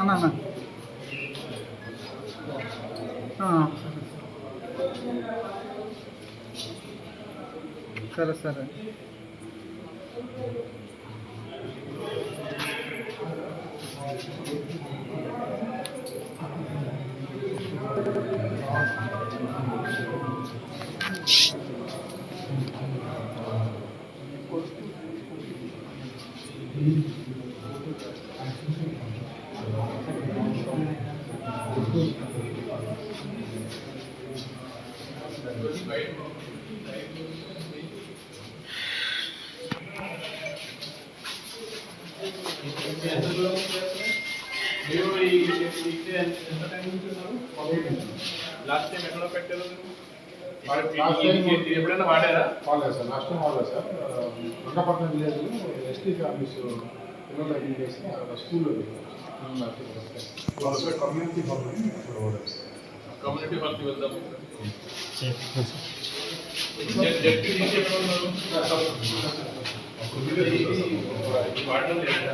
అన్న అన్న సరే సరే లాస్ట్ టైం ఎక్కడ పెట్టారు ఎప్పుడైనా వాడారా వాళ్ళే సార్ లాస్ట్ టైం వాళ్ళే సార్ రంగపట్నం విలేజ్లో ఎస్టీ ఆఫీస్ పిల్లలు చేసి అక్కడ స్కూల్లో కమ్యూనిటీ హాల్ కమ్యూనిటీ హాల్కి వెళ్దాం జడ్పీ నుంచి ఎక్కడ ఉన్నారు ఇది వాడడం లేదా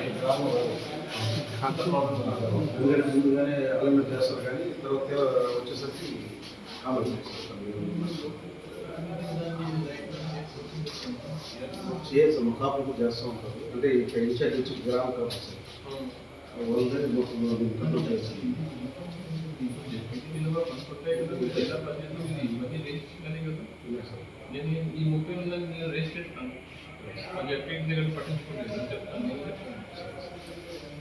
ఎందుకంటే ముందుగానే అలమెంట్ చేస్తారు కానీ తర్వాత వచ్చేసరికి కామన్ చేస్తాం కాపులు చేస్తూ ఉంటారు అంటే ఇక్కడ ఇన్ఛార్జ్ వచ్చి గ్రామ కాపు సార్ వాళ్ళందరినీ మొత్తం కంట్రోల్ చేస్తాం ఇందులో కొట్టాయి కదా మీరు ఎలా పనిచేస్తాం ఇది ఇవన్నీ రిజిస్ట్రేషన్ కదా నేను ఈ ముప్పై ఉందని నేను రిజిస్టర్ చేస్తాను అది ఎక్కడ దగ్గర పట్టించుకోలేదు చెప్తాను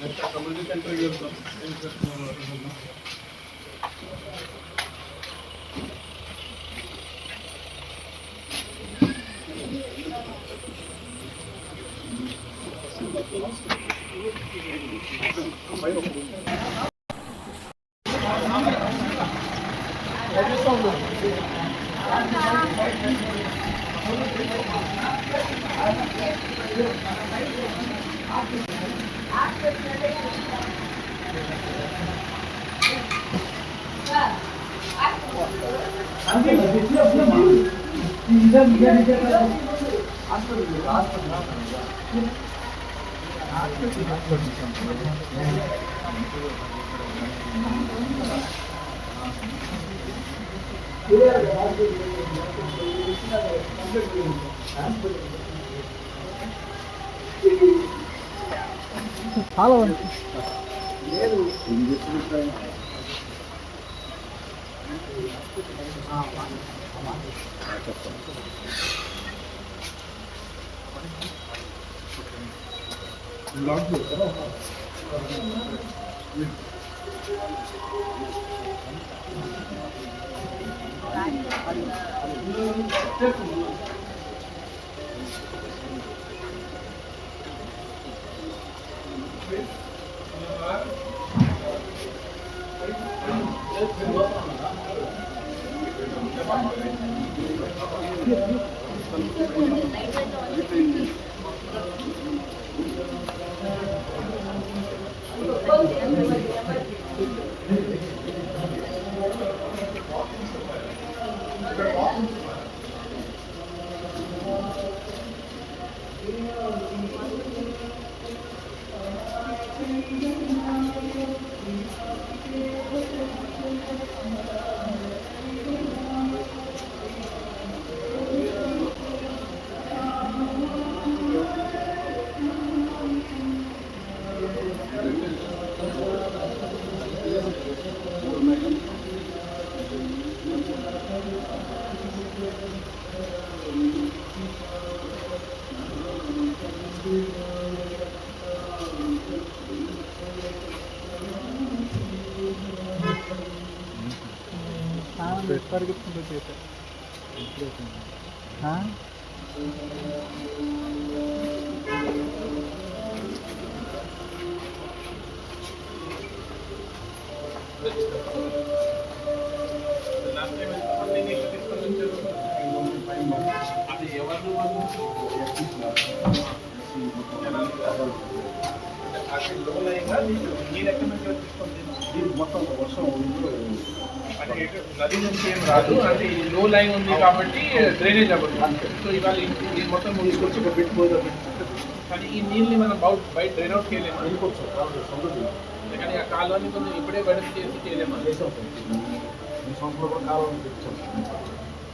Mesela community center'a gidiyorum. Thank you. 그래야 나한테 연결되는 거. Алло. Thank you. biết biết తీసుకొని వచ్చారు? అది ఎవరు? అది లోన్? నీళ్ళు నీళ్ళు ఎక్కడి నుంచి మొత్తం వర్షం నది నుంచి ఏం రాదు అంటే ఈ లో లైన్ ఉంది కాబట్టి డ్రైనేజ్ అవ్వదు. సో ఇవాళ ఈ- మొత్తం తీసుకొచ్చి ఒక బిట్ పోదు కానీ ఈ నీళ్ళని మనం బౌట్ బయట డ్రైన్ అవుట్ చేయలేము. వెళ్ళిపోవచ్చు కానీ ఆ కాలువని కొంచెం ఇప్పుడే బయట చేసి చేయలేమా కాలువ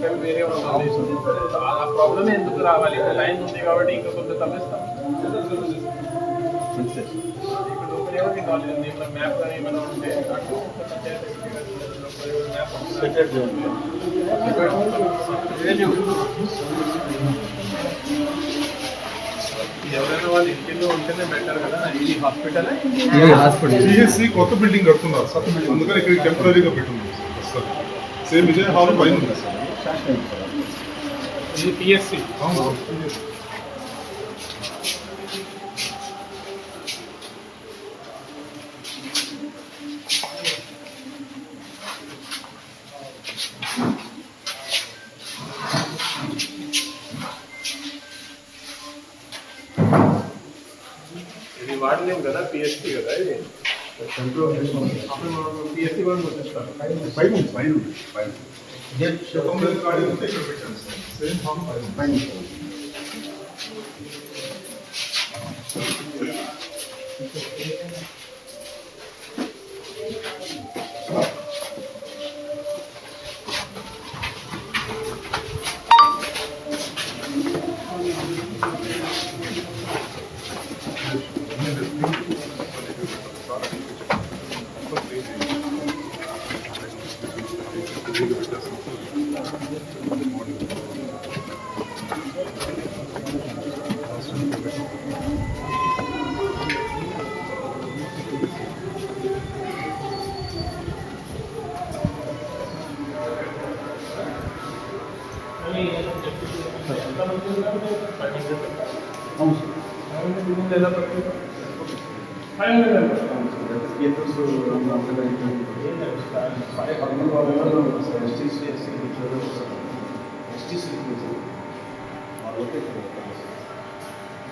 అక్కడ కంఫర్టబుల్ వేరే ఉంటుంది ఆ ప్రాబ్లమ్ ఎందుకు రావాలి లైన్ ఉంది కాబట్టి ఇంకా కొంచెం తగ్గిస్తాం అంతే ఇక్కడ లోపల ఎవరికి కాలేజ్ ఉంది ఇక్కడ మ్యాప్ కానీ ఏమైనా ఉంటే అటు పంచాయతీ మ్యాప్ సెక్రటరీ ఉంది. ఎవరైనా వాళ్ళు ఇంటిలో ఉంటేనే బెటర్ కదా ఇది హాస్పిటల్ సిఎస్సి కొత్త బిల్డింగ్ కడుతున్నారు సార్ అందుకని ఇక్కడ టెంపరీగా పెట్టున్నారు సార్ సేమ్ ఇదే హాల్ పైన ఉంది సార్ శాసనం ఉంది సార్. ఇది పిఎస్సి అవును ఇది వాడలేము కదా పిఎస్సి కదా ఇది కంట్రోల్ చేసుకోండి. అప్పుడు మనం పిఎస్సి కూడా గుర్తిస్తాం పైన Нет, я помню, что они в тысячу пытаются. Сын, мама, пойдем. Понятно. అవును సార్. కేంద్రస్ అందరూ పదకొండు వాళ్ళు ఉన్నారు సార్. STC, SC. ఎస్టీసీ.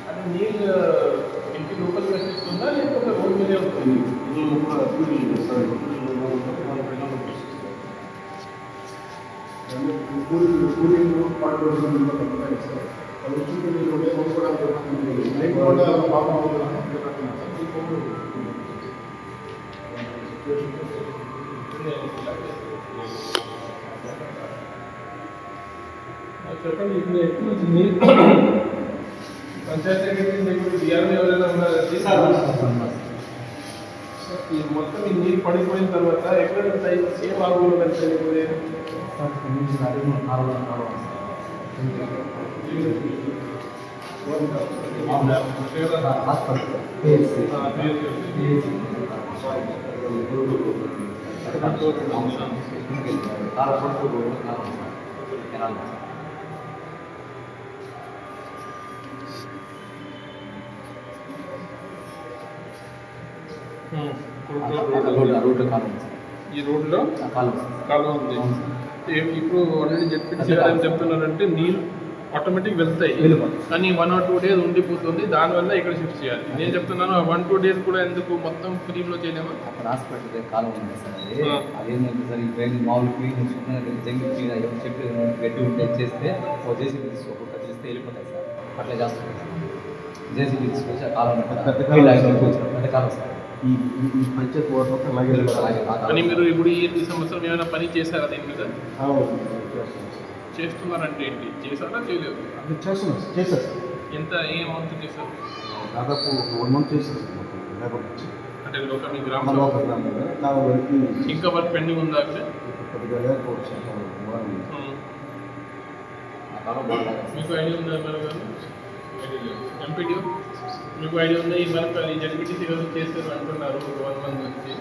అంటే నీళ్ళు ఇంటి లోపల ప్రశ్నిస్తుందా లేకపోతే రోడ్ మీదే ఉంటుంది ఉన్నారు సార్. లేకపోతే పాపం అవుతుంది. చెప్పండి ఇప్పుడు ఎక్కువ నీళ్ళు పంచాయతీ సెక్రటరీ ఇప్పుడు డిఆర్ఓ ఎవరైనా ఉన్నారు ఈ మొత్తం ఈ నీళ్ళు పడిపోయిన తర్వాత ఎక్కడ ఉంటాయి ఏ బాగులో వెళ్తాయి ఇప్పుడు ఈ రోడ్లో కాలువ ఉంది ఏ- ఇప్పుడు ఆల్రెడీ చెప్పి చెప్తున్నారంటే నీళ్ళు ఆటోమేటిక్ వెళ్తాయి. కానీ వన్ ఆర్ టూ డేస్ ఉండిపోతుంది దానివల్ల ఇక్కడ షిఫ్ట్ చేయాలి. నేను చెప్తున్నాను వన్ టూ డేస్ కూడా ఎందుకు మొత్తం ఫ్రీలో చేయలేమా? అక్కడ హాస్పిటల్ కాలం ఉంది సార్. అదేంటంటే సార్ ఈ ట్రైన్ మామూలు క్లీన్ జంగి క్లీన్ అయ్యి చెప్పి గట్టి ఉంటే చేస్తే ఓ జేసీబీ తీసుకోకుండా చేస్తే వెళ్ళిపోతాయి సార్. అట్లా చేస్తుంది జేసీబీ తీసుకొచ్చి కాలం. పెద్ద కాలం సార్. ఈ ఈ- పంచాయతీ మొత్తం అలాగే. కానీ మీరు ఇప్పుడు ఈ సంవత్సరం ఏమైనా పని చేశారా దీని మీద. చేస్తున్నారంటే ఏంటి? చేశారా చేయలేదు? అది చేస్తున్నాం సార్ చేశారు. ఎంత ఏ అమౌంట్ చేశారు? దాదాపు ఒక వన్ మంత్ చేశారు అంటే ఒక మీ గ్రామంలో ఇంకా వర్క్ పెండింగ్ ఉందా అక్కడ? కొద్దిగా లేకపోవచ్చు మీకు ఐడియా ఉందా మేడం గారు ఎంపీడీఓ మీకు ఐడియా ఉందా? ఈ మనకు ఈ జడ్పీటీసీ గారు చేస్తారు అంటున్నారు ఒక వన్ మంత్ నుంచి.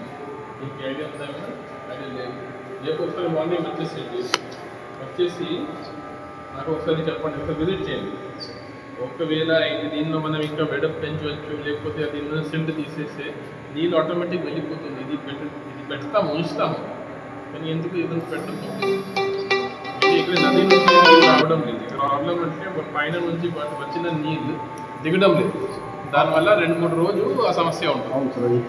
మీకు ఐడియా ఉందా ఐడియా లేదు. రేపు ఒకసారి మార్నింగ్ వచ్చేసేయండి. వచ్చేసి నాకు ఒకసారి చెప్పండి. ఒకసారి విజిట్ చేయండి. ఒకవేళ ఇది దీనిలో మనం ఇంకా వెడప్ పెంచవచ్చు లేకపోతే అది సెంట్ తీసేస్తే నీళ్ళు ఆటోమేటిక్ వెళ్ళిపోతుంది. ఇది పెట్ట ఇది పెడతాము ఉంచుతాము. కానీ ఎందుకు ఇది పెట్టము ఇక్కడ నది నుంచి నీళ్ళు రావడం లేదు. ఇక్కడ ప్రాబ్లం అంటే పైన నుంచి వచ్చిన నీళ్ళు దిగడం లేదు. దానివల్ల రెండు మూడు రోజులు ఆ సమస్య ఉంటుంది.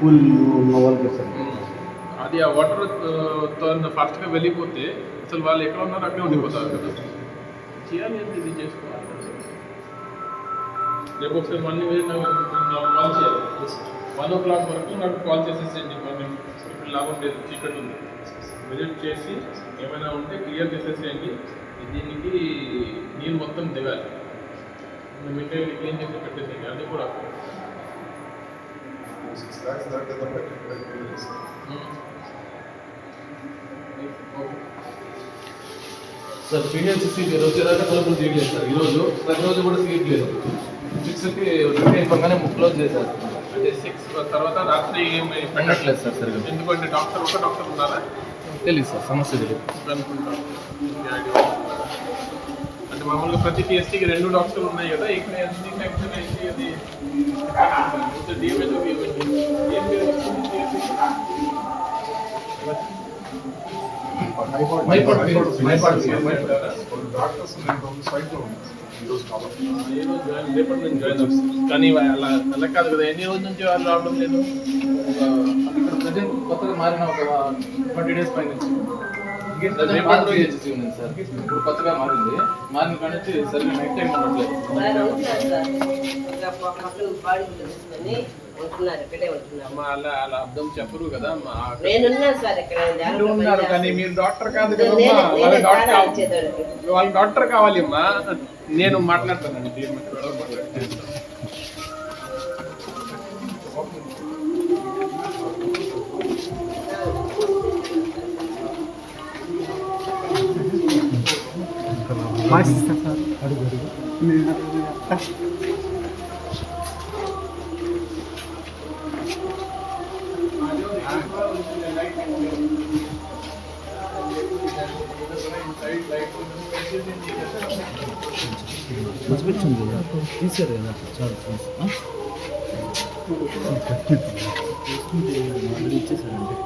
అది ఆ వాటర్తో ఫాస్ట్గా వెళ్ళిపోతే అసలు వాళ్ళు ఎక్కడ ఉన్నారో అక్కడే ఉండిపోతారు కదా. చేయాలి అంటే ఇది చేసుకోవాలి. రేపు ఒకసారి మళ్ళీ కాల్ చేయాలి. వన్ ఓ క్లాక్ వరకు నాకు కాల్ చేసేసేయండి. మార్నింగ్ ఇప్పుడు లాభం లేదు చీకటి ఉంది. విజిట్ చేసి ఏమైనా ఉంటే క్లియర్ చేసేసేయండి. దీనికి నీళ్ళు మొత్తం దిగాలి. మిగతా క్లీన్ చేసి పెట్టేసేయండి. అది కూడా సార్ పీడిఎంసీ రోజు ఏదైనా తలుపులు తీయలేదు సార్ ఈరోజు ప్రతిరోజు కూడా తీయట్లేదు సిక్స్కి డ్యూటీ అయిపోగానే క్లోజ్ చేశారు. అంటే సిక్స్ తర్వాత రాత్రి ఏమి పెట్టట్లేదు సార్ సరిగ్గా. ఎందుకంటే డాక్టర్ ఒక డాక్టర్ ఉన్నారా తెలియదు సార్ సమస్య తెలియదు? అంటే మామూలుగా ప్రతి టీఎస్టీకి రెండు డాక్టర్లు ఉన్నాయి కదా ఇక్కడ ఎస్టీ సెక్షన్ అది అవుతుంది కానీ అలా అలా కాదు కదా ఎన్ని రోజుల నుంచి వాళ్ళు రావడం లేదు? కొత్తగా మారిన ఒక ట్వంటీ డేస్ పైన ఉంది సార్. ఇప్పుడు కొత్తగా మారింది. మారిన కాడ నుంచి సరిగ్గా నైట్ టైం ఉండట్లేదు. అమ్మా అర్థం చెప్పరు కదా. ఉన్నారు కానీ మీరు డాక్టర్ కాదు వాళ్ళ నేనే డాక్టర్ అమ్మా నేను మాట్లాడతానండి. చూపించింది తీసారు నాకు చాలా తీసుకుంటే ఇచ్చేసారండి